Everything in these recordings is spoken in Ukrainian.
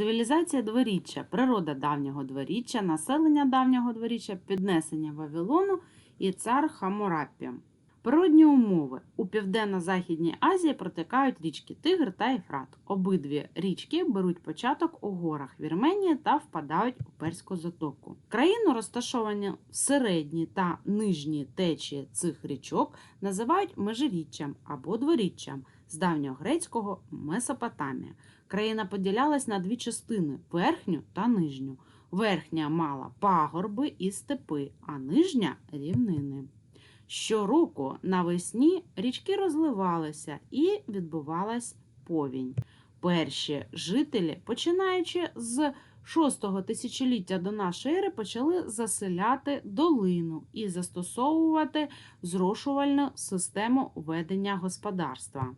Цивілізація дворіччя, природа давнього дворіччя, населення давнього дворіччя, піднесення Вавилону і цар Хамурапі. Природні умови у південно-західній Азії протикають річки Тигр та Єфрат. Обидві річки беруть початок у горах Вірменії та впадають у Перську затоку. Країну, розташовані в середній та нижній течії цих річок, називають межиріччям або дворіччям з давньогрецького Месопотамія. Країна поділялась на дві частини верхню та нижню. Верхня мала пагорби і степи, а нижня рівнини. Щороку навесні річки розливалися і відбувалась повінь. Перші жителі, починаючи з шостого тисячоліття до нашої ери, почали заселяти долину і застосовувати зрошувальну систему ведення господарства.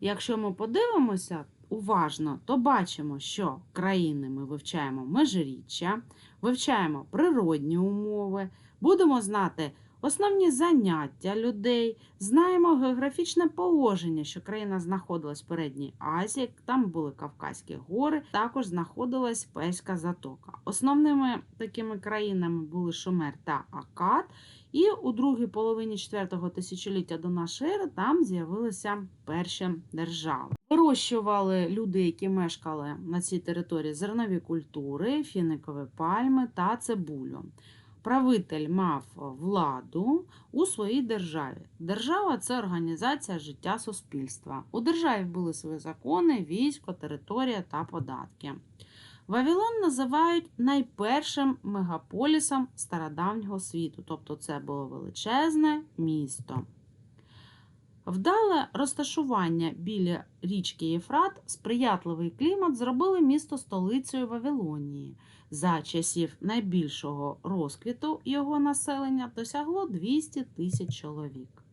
Якщо ми подивимося уважно, то бачимо, що країни ми вивчаємо межиріччя, вивчаємо природні умови, будемо знати основні заняття людей, знаємо географічне положення, що країна знаходилась в Передній Азії, там були Кавказькі гори, також знаходилась Перська затока. Основними такими країнами були Шумер та Акад. І у другій половині 4 тисячоліття до нашої ери там з'явилися перші держави. Вирощували люди, які мешкали на цій території зернові культури, фіникові пальми та цибулю. Правитель мав владу у своїй державі. Держава це організація життя суспільства. У державі були свої закони, військо, територія та податки. Вавилон називають найпершим мегаполісом стародавнього світу, тобто це було величезне місто. Вдале розташування біля річки Єфрат, сприятливий клімат зробили місто столицею Вавилонії. За часів найбільшого розквіту його населення досягло 200 тисяч чоловік.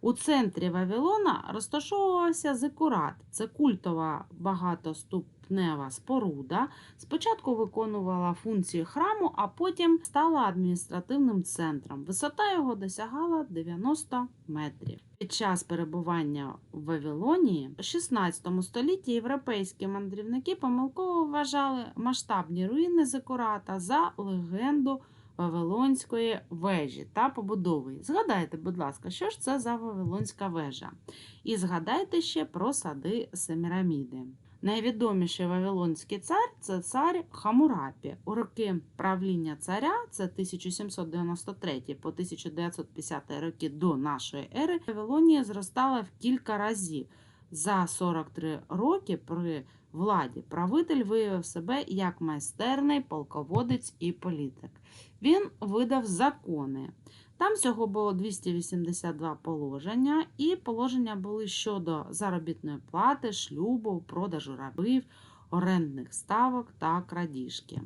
У центрі Вавилона розташовувався зикурат. Це культова багатоступнева споруда. Спочатку виконувала функції храму, а потім стала адміністративним центром. Висота його досягала 90 метрів. Під час перебування в Вавилонії в 16 столітті європейські мандрівники помилково вважали масштабні руїни Зикурата за легенду Вавилонської вежі та побудови. Згадайте, будь ласка, що ж це за Вавилонська вежа? І згадайте ще про сади Семіраміди. Найвідоміший Вавилонський цар це цар Хамурапі. У роки правління царя, це 1793 по 1950 роки до нашої ери, Вавилонія зростала в кілька разів. За 43 роки при владі правитель виявив себе як майстерний полководець і політик. Він видав закони. Там всього було 282 положення, і положення були щодо заробітної плати, шлюбу, продажу рабів, орендних ставок та крадіжки.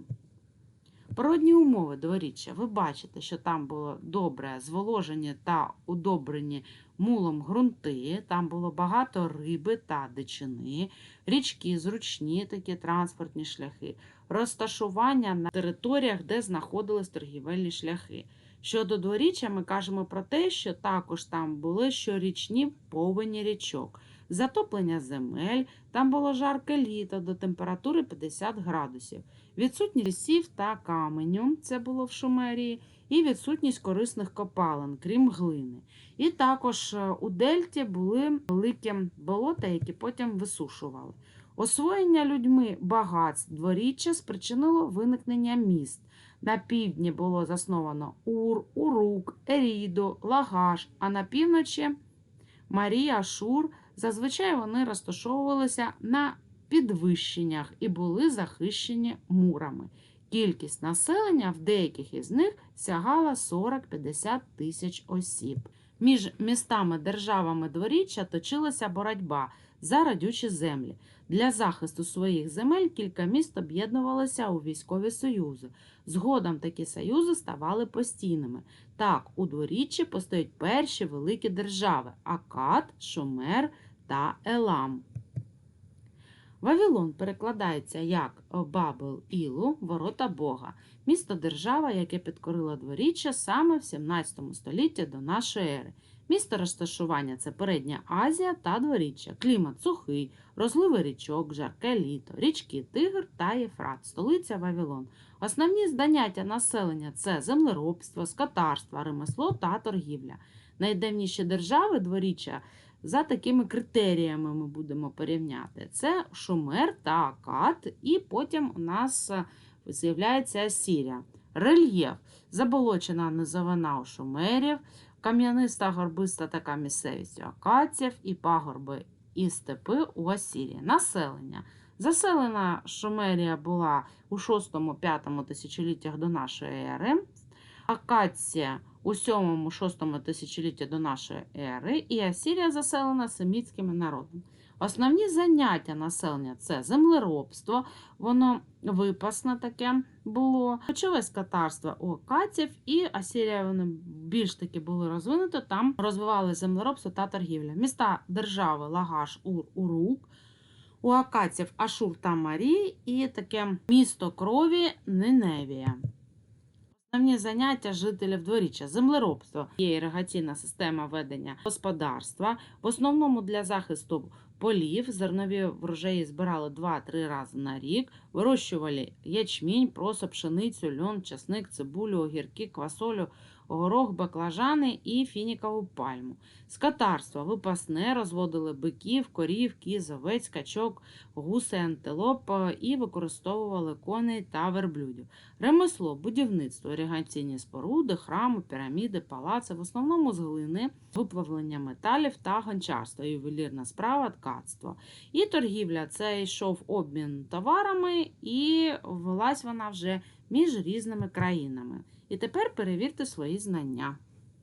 Природні умови дворіччя. Ви бачите, що там було добре зволожені та удобрені мулом ґрунти, там було багато риби та дичини, річки, зручні такі транспортні шляхи, розташування на територіях, де знаходились торгівельні шляхи. Щодо дворіччя, ми кажемо про те, що також там були щорічні повені річок, затоплення земель, там було жарке літо до температури 50 градусів, відсутність лісів та каменю, це було в Шумерії, і відсутність корисних копалин, крім глини. І також е, у Дельті були великі болота, які потім висушували. Освоєння людьми багатств дворіччя спричинило виникнення міст. На півдні було засновано Ур, Урук, Еріду, Лагаш, а на півночі Марія, Шур. Зазвичай вони розташовувалися на підвищеннях і були захищені мурами. Кількість населення в деяких із них сягала 40-50 тисяч осіб. Між містами державами дворіччя точилася боротьба за радючі землі. Для захисту своїх земель кілька міст об'єднувалися у військові союзи. Згодом такі союзи ставали постійними. Так, у дворіччі постають перші великі держави Акад, Шумер та Елам. Вавилон перекладається як Бабел Ілу, ворота Бога, місто держава, яке підкорило дворіччя саме в 17 столітті до нашої ери. Місто розташування це Передня Азія та Дворіччя. Клімат сухий, розливи річок, жарке літо, річки Тигр та Єфрат, столиця Вавилон. Основні заняття населення це землеробство, скотарство, ремесло та торгівля. Найдавніші держави дворіччя за такими критеріями ми будемо порівняти: це Шумер та Акад, і потім у нас е, з'являється Асірія. Рельєф заболочена низовина у шумерів, кам'яниста горбиста така місцевість у акадців і пагорби і степи у Асірії. Населення. Заселена Шумерія була у 6-5 тисячоліттях до нашої ери. Акація у 7-6 тисячолітті до нашої ери, і Асірія заселена семітськими народами. Основні заняття населення це землеробство, воно випасне таке було, кочове скотарство у акаців, і Асірія вони більш таки були розвинуті, там розвивали землеробство та торгівля. Міста держави Лагаш, Ур, Урук, у акаців Ашур та Марі, і таке місто крові Ниневія. Основні заняття жителів дворіччя землеробство є іригаційна система ведення господарства. В основному для захисту полів зернові врожаї збирали 2-3 рази на рік, вирощували ячмінь, просо, пшеницю, льон, часник, цибулю, огірки, квасолю, горох, баклажани і фінікову пальму. Скотарство випасне розводили биків, корів, кіз, овець, качок, гуси, антилоп і використовували коней та верблюдів. Ремесло, будівництво, іригаційні споруди, храми, піраміди, палаци, в основному з глини, виплавлення металів та гончарство, ювелірна справа, ткацтво. І торгівля це йшов обмін товарами, і велась вона вже між різними країнами. І тепер перевірте свої знання.